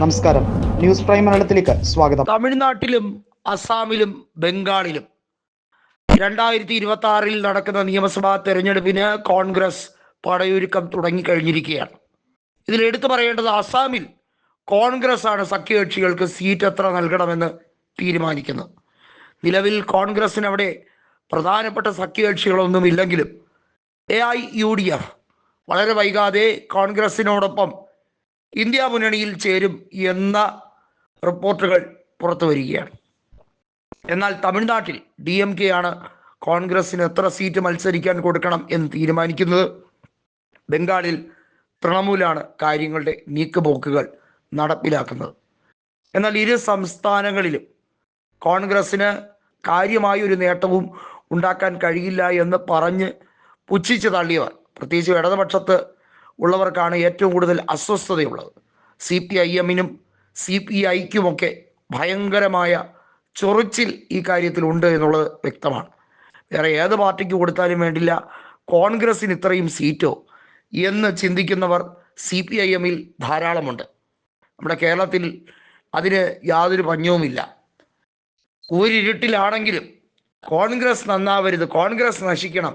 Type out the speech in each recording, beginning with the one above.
നമസ്കാരം. News prime മലയാളത്തിലേക്ക് സ്വാഗതം. തമിഴ്നാട്ടിലും അസാമിലും ബംഗാളിലും രണ്ടായിരത്തി ഇരുപത്തി ആറിൽ നടക്കുന്ന നിയമസഭാ തെരഞ്ഞെടുപ്പിന് കോൺഗ്രസ് പടയൊരുക്കം തുടങ്ങിക്കഴിഞ്ഞിരിക്കുകയാണ്. ഇതിൽ എടുത്തു പറയേണ്ടത് അസാമിൽ കോൺഗ്രസ് ആണ് സഖ്യകക്ഷികൾക്ക് സീറ്റ് എത്ര നൽകണമെന്ന് തീരുമാനിക്കുന്നത്. നിലവിൽ കോൺഗ്രസിന് അവിടെ പ്രധാനപ്പെട്ട സഖ്യകക്ഷികളൊന്നും ഇല്ലെങ്കിലും A I U D F വളരെ വൈകാതെ കോൺഗ്രസിനോടൊപ്പം ഇന്ത്യ മുന്നണിയിൽ ചേരും എന്ന റിപ്പോർട്ടുകൾ പുറത്തു വരികയാണ്. എന്നാൽ തമിഴ്നാട്ടിൽ ഡി എം കെ ആണ് കോൺഗ്രസിന് എത്ര സീറ്റ് മത്സരിക്കാൻ കൊടുക്കണം എന്ന് തീരുമാനിക്കുന്നത്? ബംഗാളിൽ തൃണമൂലാണ് കാര്യങ്ങളുടെ നീക്കുപോക്കുകൾ നടപ്പിലാക്കുന്നത്. എന്നാൽ ഇരു സംസ്ഥാനങ്ങളിലും കോൺഗ്രസിന് കാര്യമായ ഒരു നേട്ടവും ഉണ്ടാക്കാൻ കഴിയില്ല എന്ന് പറഞ്ഞ് പുച്ഛിച്ച് തള്ളിയവർ പ്രത്യേകിച്ച് ഇടതുപക്ഷത്ത് ഉള്ളവർക്കാണ് ഏറ്റവും കൂടുതൽ അസ്വസ്ഥതയുള്ളത്. സി പി ഐ എമ്മിനും സി പി ഐക്കുമൊക്കെ ഭയങ്കരമായ ചൊറിച്ചിൽ ഈ കാര്യത്തിൽ ഉണ്ട് എന്നുള്ളത് വ്യക്തമാണ്. വേറെ ഏത് പാർട്ടിക്ക് കൊടുത്താലും വേണ്ടില്ല കോൺഗ്രസിന് ഇത്രയും സീറ്റോ എന്ന് ചിന്തിക്കുന്നവർ സി പി ഐ എമ്മിൽ ധാരാളമുണ്ട്. നമ്മുടെ കേരളത്തിൽ അതിന് യാതൊരു പഞ്ഞവുമില്ല കൂരിരുട്ടിലാണെങ്കിലും കോൺഗ്രസ് നന്നാവരുത് കോൺഗ്രസ് നശിക്കണം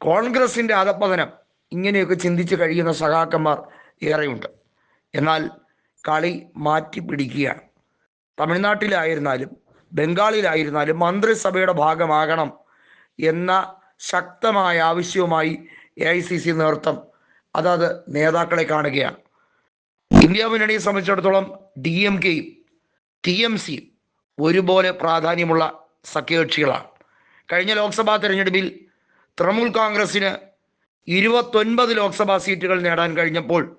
കോൺഗ്രസിന്റെ അധപ്പതനം ഇങ്ങനെയൊക്കെ ചിന്തിച്ച് കഴിയുന്ന സഖാക്കന്മാർ ഏറെയുണ്ട്. എന്നാൽ കളി മാറ്റി പിടിക്കുകയാണ്. തമിഴ്നാട്ടിലായിരുന്നാലും ബംഗാളിലായിരുന്നാലും മന്ത്രിസഭയുടെ ഭാഗമാകണം എന്ന ശക്തമായ ആവശ്യവുമായി എ ഐ സി സി നേതൃത്വം അതത് നേതാക്കളെ കാണുകയാണ്. ഇന്ത്യ മുന്നണിയെ സംബന്ധിച്ചിടത്തോളം ഡി എം കെയും ടി എം സിയും ഒരുപോലെ പ്രാധാന്യമുള്ള സഖ്യകക്ഷികളാണ്. കഴിഞ്ഞ ലോക്സഭാ തെരഞ്ഞെടുപ്പിൽ തൃണമൂൽ കോൺഗ്രസിന് ഇരുപത്തൊൻപത് ലോക്സഭാ സീറ്റുകൾ നേടാൻ കഴിഞ്ഞപ്പോൾ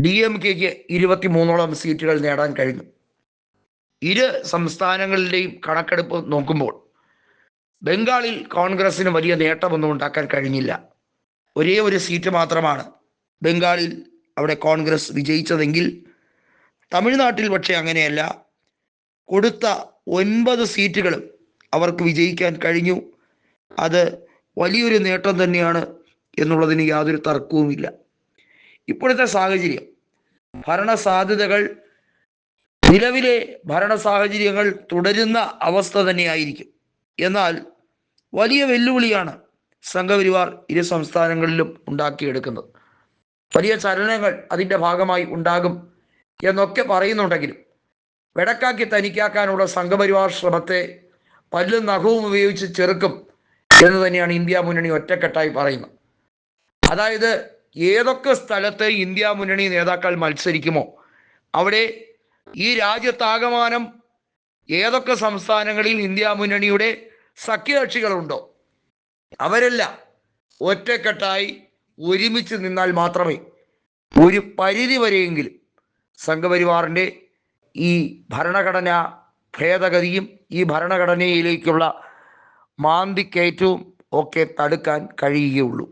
ഡി എം കെക്ക് ഇരുപത്തിമൂന്നോളം സീറ്റുകൾ നേടാൻ കഴിഞ്ഞു. ഇരു സംസ്ഥാനങ്ങളുടെയും കണക്കെടുപ്പ് നോക്കുമ്പോൾ ബംഗാളിൽ കോൺഗ്രസിന് വലിയ നേട്ടമൊന്നും ഉണ്ടാക്കാൻ കഴിഞ്ഞില്ല. ഒരേ ഒരു സീറ്റ് മാത്രമാണ് ബംഗാളിൽ അവിടെ കോൺഗ്രസ് വിജയിച്ചതെങ്കിൽ. തമിഴ്നാട്ടിൽ പക്ഷേ അങ്ങനെയല്ല. കൊടുത്ത ഒൻപത് സീറ്റുകളും അവർക്ക് വിജയിക്കാൻ കഴിഞ്ഞു. അത് വലിയൊരു നേട്ടം തന്നെയാണ് എന്നുള്ളതിന് യാതൊരു തർക്കവുമില്ല. ഇപ്പോഴത്തെ സാഹചര്യം ഭരണ സാധ്യതകൾ നിലവിലെ ഭരണ സാഹചര്യങ്ങൾ തുടരുന്ന അവസ്ഥ തന്നെയായിരിക്കും. എന്നാൽ വലിയ വെല്ലുവിളിയാണ് സംഘപരിവാർ ഇരു സംസ്ഥാനങ്ങളിലും ഉണ്ടാക്കിയെടുക്കുന്നത്. വലിയ ചലനങ്ങൾ അതിന്റെ ഭാഗമായി ഉണ്ടാകും എന്നൊക്കെ പറയുന്നുണ്ടെങ്കിലും വെടക്കാക്കി തനിക്കാക്കാനുള്ള സംഘപരിവാർ ശ്രമത്തെ പല്ലും നഖവും ഉപയോഗിച്ച് ചെറുക്കും എന്ന് തന്നെയാണ് ഇന്ത്യ മുന്നണി ഒറ്റക്കെട്ടായി പറയുന്നത്. അതായത് ഏതൊക്കെ സ്ഥലത്ത് ഇന്ത്യ മുന്നണി നേതാക്കൾ മത്സരിക്കുമോ അവിടെ ഈ രാജ്യത്താകമാനം ഏതൊക്കെ സംസ്ഥാനങ്ങളിൽ ഇന്ത്യ മുന്നണിയുടെ സഖ്യകക്ഷികളുണ്ടോ അവരെല്ലാം ഒറ്റക്കെട്ടായി ഒരുമിച്ച് നിന്നാൽ മാത്രമേ ഒരു പരിധി വരെയെങ്കിലും സംഘപരിവാറിന്റെ ഈ ഭരണഘടന ഭേദഗതിയും ഈ ഭരണഘടനയിലേക്കുള്ള മാന്തിക്കയറ്റവും ഒക്കെ തടുക്കാൻ കഴിയുകയുള്ളൂ.